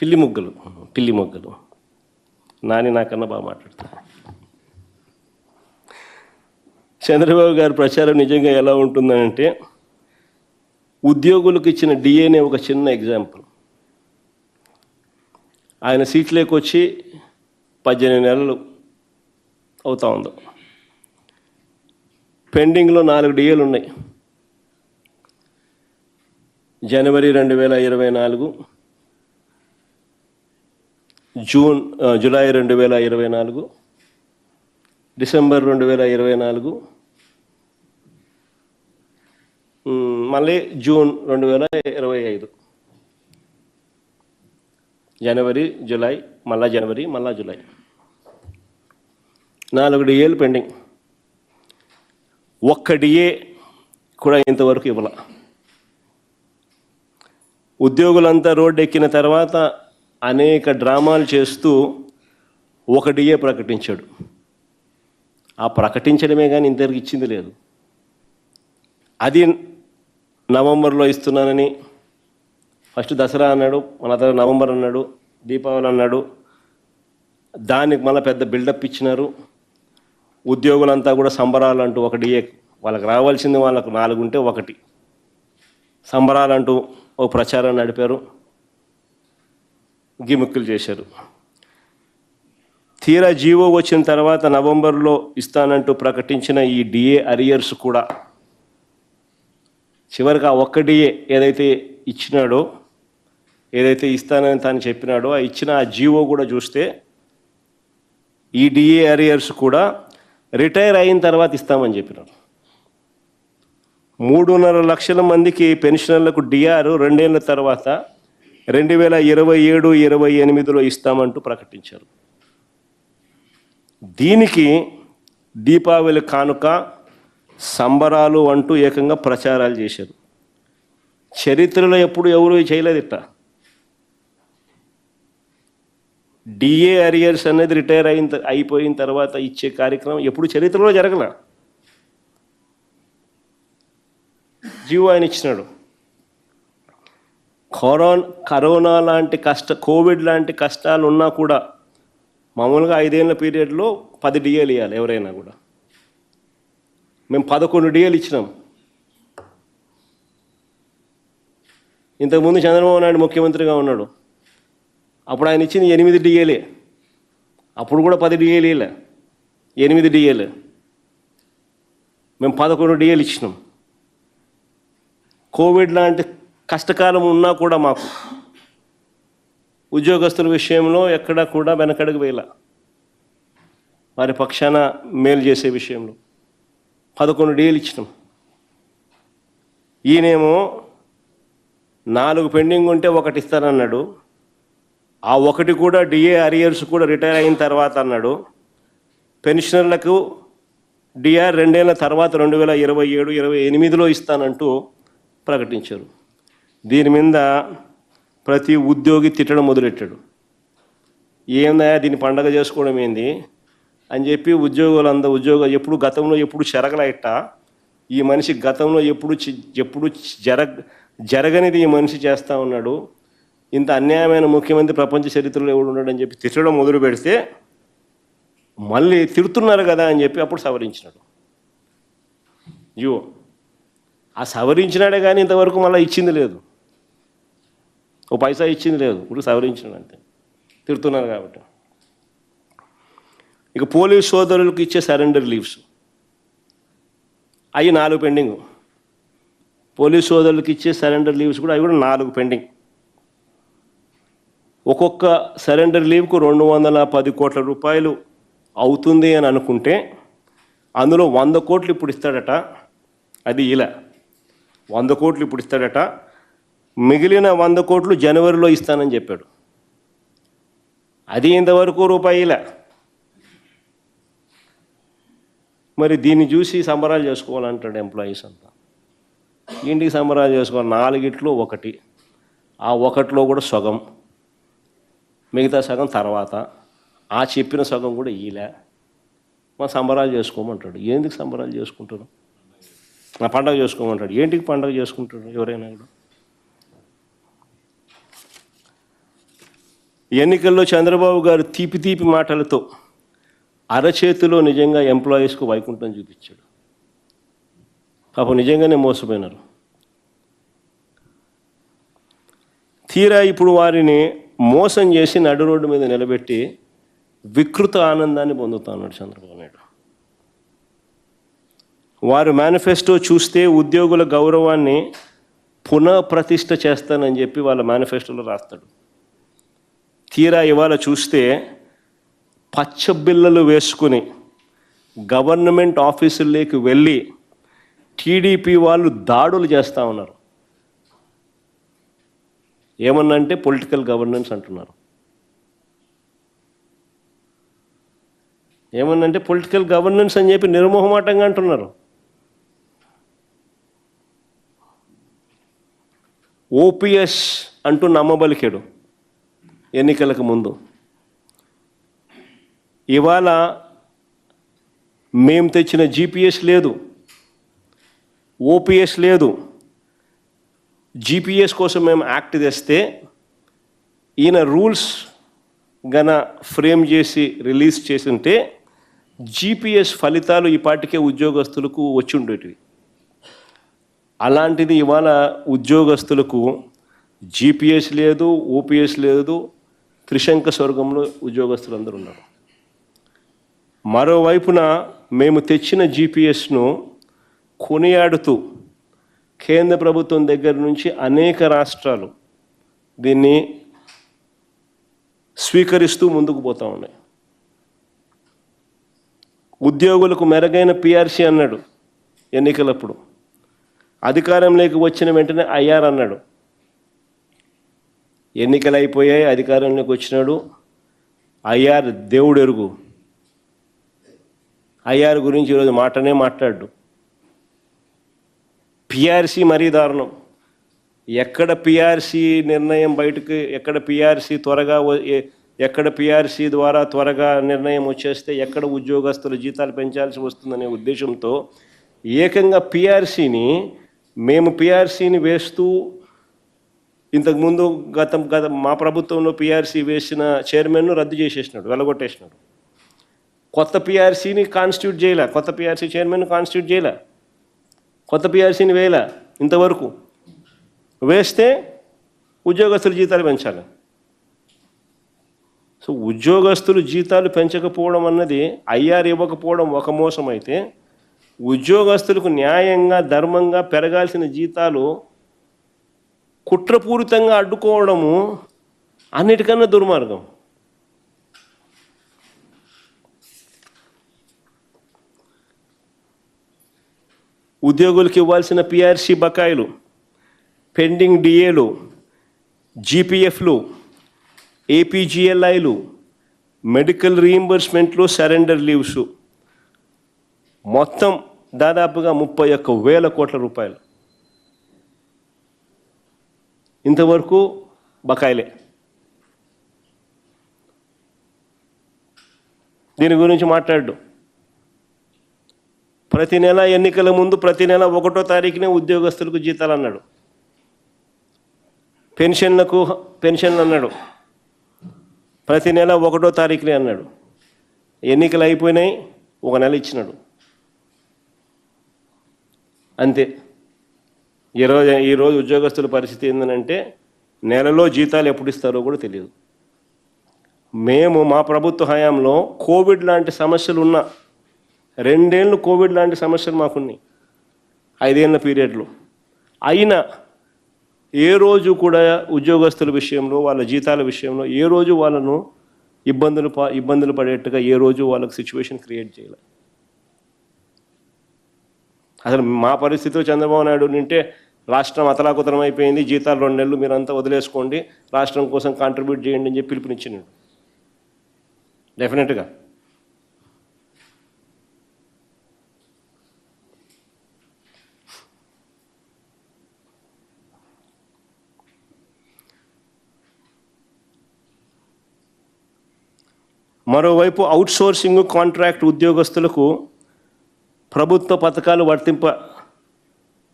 పిల్లి మొగ్గలు. పిల్లి మొగ్గలు. నాని నాకన్నా బాగా మాట్లాడతా చంద్రబాబు గారి ప్రచారం నిజంగా ఎలా ఉంటుందంటే ఉద్యోగులకు ఇచ్చిన డిఏనే ఒక చిన్న ఎగ్జాంపుల్ ఆయన సీట్లోకి వచ్చి పద్దెనిమిది నెలలు అవుతా ఉందో. పెండింగ్లో నాలుగు డిఏలు ఉన్నాయి. జనవరి రెండు వేల ఇరవై నాలుగు జూన్ జూలై రెండు వేల ఇరవై నాలుగు డిసెంబర్ రెండు వేల ఇరవై నాలుగు మళ్ళీ జూన్ రెండు వేల ఇరవై ఐదు. జనవరి జూలై మళ్ళా జనవరి మళ్ళా జూలై. నాలుగు డిఏలు పెండింగ్. ఒక్క డిఏ కూడా ఇంతవరకు ఇవ్వాల. ఉద్యోగులంతా రోడ్డు ఎక్కిన తర్వాత అనేక డ్రామాలు చేస్తూ ఒక డిఏ ప్రకటించాడు. ఆ ప్రకటించడమే కానీ ఇంతవరకు ఇచ్చింది లేదు. అది నవంబర్లో ఇస్తున్నానని ఫస్ట్ దసరా అన్నాడు మన తర్వాత నవంబర్ అన్నాడు దీపావళి అన్నాడు. దానికి మళ్ళీ పెద్ద బిల్డప్ ఇచ్చినారు. ఉద్యోగులంతా కూడా సంబరాలంటూ ఒక డిఏ వాళ్ళకి రావాల్సింది వాళ్ళకు నాలుగు ఉంటే ఒకటి సంబరాలంటూ ఓ ప్రచారం నడిపారు. గిమిక్కులు చేశారు. తీరా జీవో వచ్చిన తర్వాత నవంబర్లో ఇస్తానంటూ ప్రకటించిన ఈ డిఏ అరియర్స్ కూడా చివరికి ఆ ఒక్క డిఏ ఏదైతే ఇచ్చినాడో ఏదైతే ఇస్తానని తాను చెప్పినాడో ఆ ఇచ్చిన ఆ జీవో కూడా చూస్తే ఈ డిఏ అరియర్స్ కూడా రిటైర్ అయిన తర్వాత ఇస్తామని చెప్పినారు. మూడున్నర లక్షల మందికి పెన్షనర్లకు డిఆర్ రెండేళ్ళ తర్వాత రెండు వేల ఇరవై ఏడు ఇరవై ఎనిమిదిలో ఇస్తామంటూ ప్రకటించారు. దీనికి దీపావళి కానుక సంబరాలు అంటూ ఏకంగా ప్రచారాలు చేశారు. చరిత్రలో ఎప్పుడు ఎవరు చేయలేదు ఇట్ట డిఏ అరియర్స్ అనేది రిటైర్ అయిన అయిపోయిన తర్వాత ఇచ్చే కార్యక్రమం ఎప్పుడు చరిత్రలో జరగల. జీవో ఆయన ఇచ్చినాడు. కరోనా కరోనా లాంటి కష్ట కోవిడ్ లాంటి కష్టాలు ఉన్నా కూడా మామూలుగా ఐదేళ్ళ పీరియడ్లో పది డిఏలు ఇవ్వాలి ఎవరైనా కూడా. మేము పదకొండు డిఏలు ఇచ్చినాం. ఇంతకుముందు చంద్రబాబు నాయుడు ముఖ్యమంత్రిగా ఉన్నాడు. అప్పుడు ఆయన ఇచ్చింది ఎనిమిది డిఏలే అప్పుడు కూడా పది డిఏలు ఇవ్వలే ఎనిమిది డిఏలు మేము పదకొండు డిఏలు ఇచ్చినాం. కోవిడ్ లాంటి కష్టకాలం ఉన్నా కూడా మాకు. ఉద్యోగస్తుల విషయంలో ఎక్కడా కూడా వెనకడుగు వేయాల. వారి పక్షాన మేలు చేసే విషయంలో. పదకొండు డీలు ఇచ్చినాం. ఈయనేమో నాలుగు పెండింగ్ ఉంటే ఒకటి ఇస్తానన్నాడు. ఆ ఒకటి కూడా డిఏ అరియర్స్ కూడా రిటైర్ అయిన తర్వాత అన్నాడు. పెన్షనర్లకు డిఆర్ రెండేళ్ళ తర్వాత రెండు వేల ఇరవై ఏడు ఇరవై ఎనిమిదిలో ఇస్తానంటూ ప్రకటించారు. దీని మీద ప్రతి ఉద్యోగి తిట్టడం మొదలెట్టాడు. ఏందా దీన్ని పండగ చేసుకోవడం ఏంది? అని చెప్పి ఉద్యోగులందరూ ఉద్యోగ ఎప్పుడు గతంలో ఎప్పుడు చెరగలయట ఈ మనిషి గతంలో ఎప్పుడు చి- ఎప్పుడు జరగ జరగనిది ఈ మనిషి చేస్తూ ఉన్నాడు. ఇంత అన్యాయమైన ముఖ్యమంత్రి ప్రపంచ చరిత్రలో ఎవడు ఉన్నాడు అని చెప్పి తిట్టడం మొదలు పెడితే మళ్ళీ తిడుతున్నారు కదా అని చెప్పి అప్పుడు సవరించినాడు. యో ఆ సవరించినాడే కానీ ఇంతవరకు మళ్ళీ ఇచ్చింది లేదు. ఓ పైసా ఇచ్చింది లేదు ఇప్పుడు సవరించినాడు అంతే. తిడుతున్నారు కాబట్టి. ఇక పోలీస్ సోదరులకు ఇచ్చే సరెండర్ లీవ్స్. అవి నాలుగు పెండింగ్. పోలీస్ సోదరులకు ఇచ్చే సరెండర్ లీవ్స్ కూడా అవి కూడా నాలుగు పెండింగ్. ఒక్కొక్క సరెండర్ లీవ్కు రెండు వందల పది కోట్ల రూపాయలు అవుతుంది అని అనుకుంటే అందులో వంద కోట్లు ఇప్పుడు ఇస్తాడట అది ఇలా. వంద కోట్లు ఇప్పుడు ఇస్తాడట మిగిలిన వంద కోట్లు జనవరిలో ఇస్తానని చెప్పాడు. అది ఇంతవరకు రూపాయిల? మరి దీన్ని చూసి సంబరాలు చేసుకోవాలంటాడు ఎంప్లాయీస్ అంతా. ఇంటికి సంబరాలు చేసుకోవాలి. నాలుగిట్లో ఒకటి. ఆ ఒకటిలో కూడా సగం. మిగతా సగం తర్వాత. ఆ చెప్పిన సగం కూడా ఈలే. మా సంబరాలు చేసుకోమంటాడు. ఎందుకు సంబరాలు చేసుకుంటారు? నా పండగ చేసుకోమంటాడు. ఏంటికి పండగ చేసుకుంటాడు ఎవరైనా కూడా? ఎన్నికల్లో చంద్రబాబు గారు తీపి తీపి మాటలతో అరచేతిలో నిజంగా ఎంప్లాయీస్కు వైకుంఠం చూపించాడు. పాపం నిజంగానే మోసపోయినారు. తీరా ఇప్పుడు వారిని మోసం చేసి నడు రోడ్డు మీద నిలబెట్టి వికృత ఆనందాన్ని పొందుతా ఉన్నాడు చంద్రబాబు నాయుడు. వారు మేనిఫెస్టో చూస్తే ఉద్యోగుల గౌరవాన్ని పునఃప్రతిష్ఠ చేస్తానని చెప్పి వాళ్ళ మేనిఫెస్టోలో రాస్తాడు. తీరా ఇవాళ చూస్తే పచ్చబిల్లలు వేసుకుని గవర్నమెంట్ ఆఫీసుల్లోకి వెళ్ళి టీడీపీ వాళ్ళు దాడులు చేస్తూ ఉన్నారు. ఏమన్నంటే పొలిటికల్ గవర్నెన్స్ అంటున్నారు. ఏమన్నంటే పొలిటికల్ గవర్నెన్స్ అని చెప్పి నిర్మోహమాటంగా అంటున్నారు. ఓపీఎస్ అంటూ నమ్మబలికాడు. ఎన్నికలకు ముందు. ఇవాళ మేము తెచ్చిన జీపీఎస్ లేదు. ఓపీఎస్ లేదు. జీపీఎస్ కోసం మేము యాక్ట్ తెస్తే ఈయన రూల్స్ గన ఫ్రేమ్ చేసి రిలీజ్ చేసింటే జీపీఎస్ ఫలితాలు ఈ పాటికే ఉద్యోగస్తులకు వచ్చి ఉండేటివి అలాంటిది ఇవాళ ఉద్యోగస్తులకు జీపీఎస్ లేదు ఓపీఎస్ లేదు త్రిశంక స్వర్గంలో ఉద్యోగస్తులు అందరూ ఉన్నారు. మరోవైపున మేము తెచ్చిన జీపీఎస్ను కొనియాడుతూ కేంద్ర ప్రభుత్వం దగ్గర నుంచి అనేక రాష్ట్రాలు దీన్ని స్వీకరిస్తూ ముందుకు పోతూ ఉన్నాయి. ఉద్యోగులకు మెరుగైన పిఆర్సీ అన్నాడు ఎన్నికలప్పుడు. అధికారంలోకి వచ్చిన వెంటనే ఐఆర్ అన్నాడు. ఎన్నికలు అయిపోయాయి అధికారంలోకి వచ్చినాడు. ఐఆర్ దేవుడు ఎరుగు ఐఆర్ గురించి ఈరోజు మాటనే మాట్లాడు. పిఆర్సీ మరీ దారుణం. ఎక్కడ పిఆర్సీ నిర్ణయం బయటకు ఎక్కడ పిఆర్సీ త్వరగా ఎక్కడ పిఆర్సీ ద్వారా త్వరగా నిర్ణయం వచ్చేస్తే ఎక్కడ ఉద్యోగస్తుల జీతాలు పెంచాల్సి వస్తుందనే ఉద్దేశంతో ఏకంగా పిఆర్సీని మేము పిఆర్సీని వేస్తూ ఇంతకుముందు గత గత మా ప్రభుత్వంలో పిఆర్సీ వేసిన చైర్మన్ను రద్దు చేసేసినాడు వెలగొట్టేసినాడు కొత్త పిఆర్సీని కాన్స్టిట్యూట్ చేయలే కొత్త పిఆర్సీ చైర్మన్ కాన్స్టిట్యూట్ చేయలే. కొత్త పిఆర్సీని వేయలే ఇంతవరకు. వేస్తే ఉద్యోగస్తుల జీతాలు పెంచాలి. సో ఉద్యోగస్తులు జీతాలు పెంచకపోవడం అన్నది ఐఆర్ ఇవ్వకపోవడం ఒక మోసం అయితే ఉద్యోగస్తులకు న్యాయంగా ధర్మంగా పెరగాల్సిన జీతాలు కుట్రపూరితంగా అడ్డుకోవడము అన్నిటికన్నా దుర్మార్గం. ఉద్యోగులకు ఇవ్వాల్సిన పిఆర్సీ బకాయిలు పెండింగ్ డిఏలు జీపీఎఫ్లు ఏపీజీఎల్ఐలు మెడికల్ రీయింబర్స్మెంట్లు సరెండర్ లీవ్స్. మొత్తం దాదాపుగా ముప్పై ఒక్క వేల కోట్ల రూపాయలు. ఇంతవరకు బకాయిలే. దీని గురించి మాట్లాడు. ప్రతి నెల ఎన్నికల ముందు ప్రతి నెల ఒకటో తారీఖునే ఉద్యోగస్తులకు జీతాలు అన్నాడు పెన్షన్లకు పెన్షన్లు అన్నాడు ప్రతి నెల ఒకటో తారీఖునే అన్నాడు. ఎన్నికలు అయిపోయినాయి ఒక నెల ఇచ్చినాడు. అంతే. ఈరోజు ఈరోజు ఉద్యోగస్తుల పరిస్థితి ఏంటంటే నెలలో జీతాలు ఎప్పుడు ఇస్తారో కూడా తెలియదు. మేము మా ప్రభుత్వ హయాంలో కోవిడ్ లాంటి సమస్యలు ఉన్న రెండేళ్ళు కోవిడ్ లాంటి సమస్యలు మాకున్నాయి. ఐదేళ్ళ పీరియడ్లో. అయినా ఏ రోజు కూడా ఉద్యోగస్తుల విషయంలో వాళ్ళ జీతాల విషయంలో ఏ రోజు వాళ్ళను ఇబ్బందులు ఇబ్బందులు పడేట్టుగా ఏ రోజు వాళ్ళకి సిచ్యువేషన్ క్రియేట్ చేయాలి. అసలు మా పరిస్థితిలో చంద్రబాబు నాయుడు నింటే రాష్ట్రం అతలాకుతలం అయిపోయింది. జీతాలు రెండు నెలలు మీరంతా వదిలేసుకోండి. రాష్ట్రం కోసం కాంట్రిబ్యూట్ చేయండి అని చెప్పి పిలుపునిచ్చినాడు డెఫినెట్గా మరోవైపు అవుట్సోర్సింగ్ కాంట్రాక్ట్ ఉద్యోగస్తులకు ప్రభుత్వ పథకాలు వర్తింప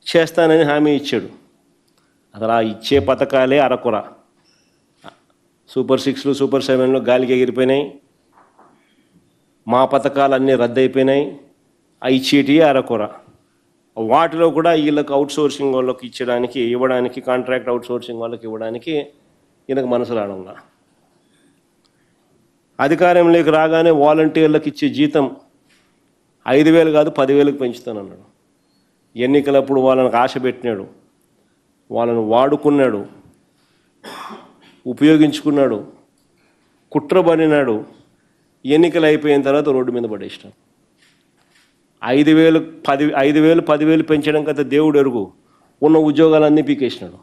చేస్తానని హామీ ఇచ్చాడు. అసలు ఆ ఇచ్చే పథకాలే అరకుర. సూపర్ సిక్స్లు సూపర్ సెవెన్లు గాలికి ఎగిరిపోయినాయి. మా పథకాలు అన్నీ రద్దయిపోయినాయి. అవి ఇచ్చేటివి అరకుర. వాటిలో కూడా వీళ్ళకి అవుట్ సోర్సింగ్ వాళ్ళకి ఇచ్చడానికి ఇవ్వడానికి కాంట్రాక్ట్ అవుట్ సోర్సింగ్ వాళ్ళకి ఇవ్వడానికి ఈయనకు మనసు రావడంలా అధికారంలోకి రాగానే వాలంటీర్లకు ఇచ్చే జీతం ఐదు వేలు కాదు పదివేలకు పెంచుతానన్నాడు. ఎన్నికలప్పుడు వాళ్ళని ఆశ పెట్టినాడు. వాళ్ళను వాడుకున్నాడు. ఉపయోగించుకున్నాడు. కుట్రబడినాడు ఎన్నికలు అయిపోయిన తర్వాత రోడ్డు మీద పడేసినాడు. ఐదు వేలు పది ఐదు వేలు పదివేలు పెంచడం కదా దేవుడు ఎరుగు. ఉన్న ఉద్యోగాలన్నీ పీకేసినాడు.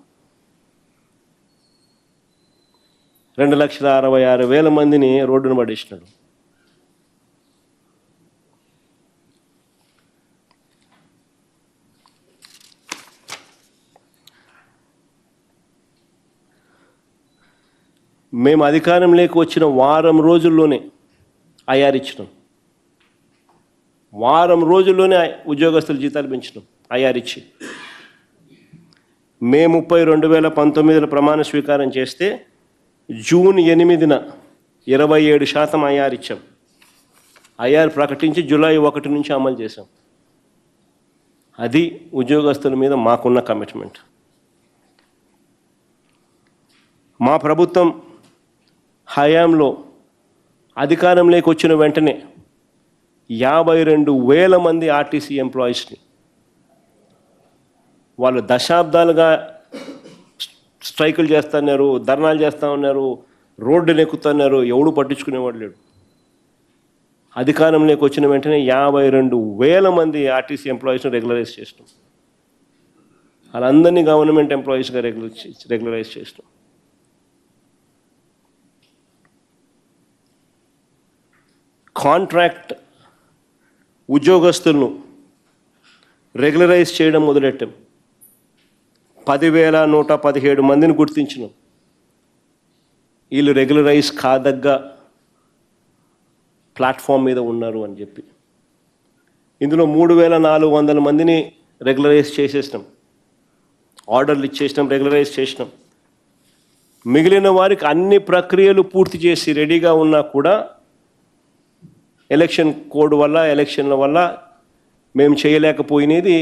రెండు లక్షల అరవై ఆరు వేల మందిని రోడ్డును పడేసినాడు. మేము అధికారంలోకి వచ్చిన వారం రోజుల్లోనే అయారిచ్చినాం వారం రోజుల్లోనే ఉద్యోగస్తుల జీతాలు పెంచినాం అయారిచ్చి మే ముప్పై రెండు వేల పంతొమ్మిదిలో ప్రమాణ స్వీకారం చేస్తే జూన్ ఎనిమిదిన ఇరవై ఏడు శాతం ఐఆర్ ఇచ్చాం. ఐఆర్ ప్రకటించి జూలై ఒకటి నుంచి అమలు చేశాం. అది ఉద్యోగస్తుల మీద మాకున్న కమిట్మెంట్. మా ప్రభుత్వం హయాంలో అధికారంలోకి వచ్చిన వెంటనే యాభై రెండు వేల మంది ఆర్టీసీ ఎంప్లాయీస్ని వాళ్ళు దశాబ్దాలుగా స్ట్రైకులు చేస్తున్నారు ధర్నాలు చేస్తూ ఉన్నారు రోడ్డు నెక్కుతున్నారు ఎవడు పట్టించుకునేవాడు లేడు. అధికారంలోకి వచ్చిన వెంటనే యాభై రెండు వేల మంది ఆర్టీసీ ఎంప్లాయీస్ని రెగ్యులరైజ్ చేసినాం. వాళ్ళందరినీ గవర్నమెంట్ ఎంప్లాయీస్గా రెగ్యులర్ రెగ్యులరైజ్ చేసినాం. కాంట్రాక్ట్ ఉద్యోగస్తులను రెగ్యులరైజ్ చేయడం మొదలెట్టాం. పదివేల నూట పదిహేడు మందిని గుర్తించినాం. వీళ్ళు రెగ్యులరైజ్ కాదగ్గ ప్లాట్ఫామ్ మీద ఉన్నారు అని చెప్పి. ఇందులో మూడు వేల నాలుగు వందల మందిని రెగ్యులరైజ్ చేసేసినాం. ఆర్డర్లు ఇచ్చేసినాం రెగ్యులరైజ్ చేసినాం. మిగిలిన వారికి అన్ని ప్రక్రియలు పూర్తి చేసి రెడీగా ఉన్నా కూడా ఎలక్షన్ కోడ్ వల్ల ఎలక్షన్ల వల్ల మేము చేయలేకపోయినది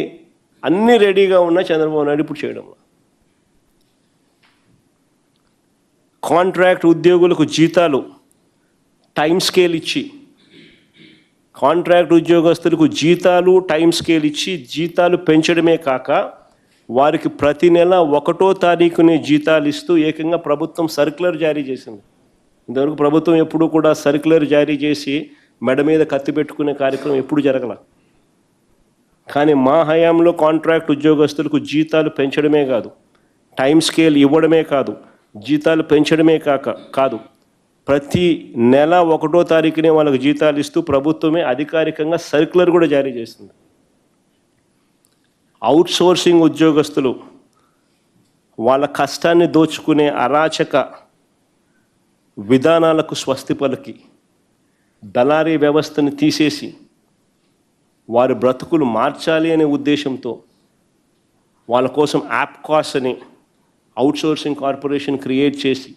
అన్నీ రెడీగా ఉన్న చంద్రబాబు నాయుడు ఇప్పుడు చేయడం. కాంట్రాక్ట్ ఉద్యోగులకు జీతాలు టైం స్కేల్ ఇచ్చి కాంట్రాక్ట్ ఉద్యోగస్తులకు జీతాలు టైం స్కేల్ ఇచ్చి జీతాలు పెంచడమే కాక వారికి ప్రతి నెల ఒకటో తారీఖునే జీతాలు ఇస్తూ ఏకంగా ప్రభుత్వం సర్క్యులర్ జారీ చేసింది. ఇంతవరకు ప్రభుత్వం ఎప్పుడూ కూడా సర్క్యులర్ జారీ చేసి మెడ మీద కత్తి పెట్టుకునే కార్యక్రమం ఎప్పుడు జరగల? కానీ మా హయాంలో కాంట్రాక్ట్ ఉద్యోగస్తులకు జీతాలు పెంచడమే కాదు టైం స్కేల్ ఇవ్వడమే కాదు జీతాలు పెంచడమే కాక కాదు. ప్రతి నెల ఒకటో తారీఖునే వాళ్ళకి జీతాలు ఇస్తూ ప్రభుత్వమే అధికారికంగా సర్క్యులర్ కూడా జారీ చేస్తుంది. అవుట్సోర్సింగ్ ఉద్యోగస్తులు వాళ్ళ కష్టాన్ని దోచుకునే అరాచక విధానాలకు స్వస్తి పలికి. దళారీ వ్యవస్థను తీసేసి వారి బ్రతుకులు మార్చాలి అనే ఉద్దేశంతో వాళ్ళ కోసం యాప్ కాస్ అని అవుట్సోర్సింగ్ కార్పొరేషన్ క్రియేట్ చేసి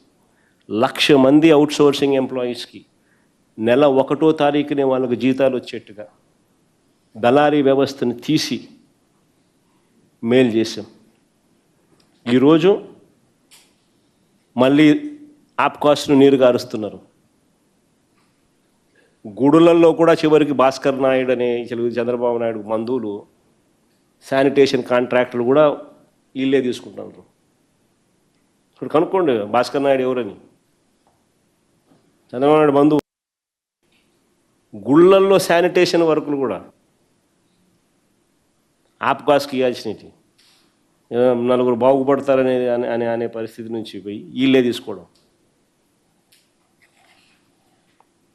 లక్ష మంది అవుట్సోర్సింగ్ ఎంప్లాయీస్కి నెల ఒకటో తారీఖునే వాళ్ళకు జీతాలు వచ్చేట్టుగా దళారీ వ్యవస్థను తీసి మేలు చేశాం. ఈరోజు మళ్ళీ యాప్ కాస్ట్ను నీరు గారుస్తున్నారు. గుడులలో కూడా చివరికి భాస్కర్ నాయుడు అనే చంద్రబాబు నాయుడు మందులు శానిటేషన్ కాంట్రాక్టులు కూడా వీళ్ళే తీసుకుంటున్నారు. ఇప్పుడు కనుక్కోండి భాస్కర్ నాయుడు ఎవరని. చంద్రబాబు నాయుడు బంధువు గుళ్ళల్లో శానిటేషన్ వర్కులు కూడా. ఆప్కాస్కి ఇవ్వాల్సినవి. నలుగురు బాగుపడతారనే అనే అనే పరిస్థితి నుంచి పోయి వీళ్ళే తీసుకోవడం.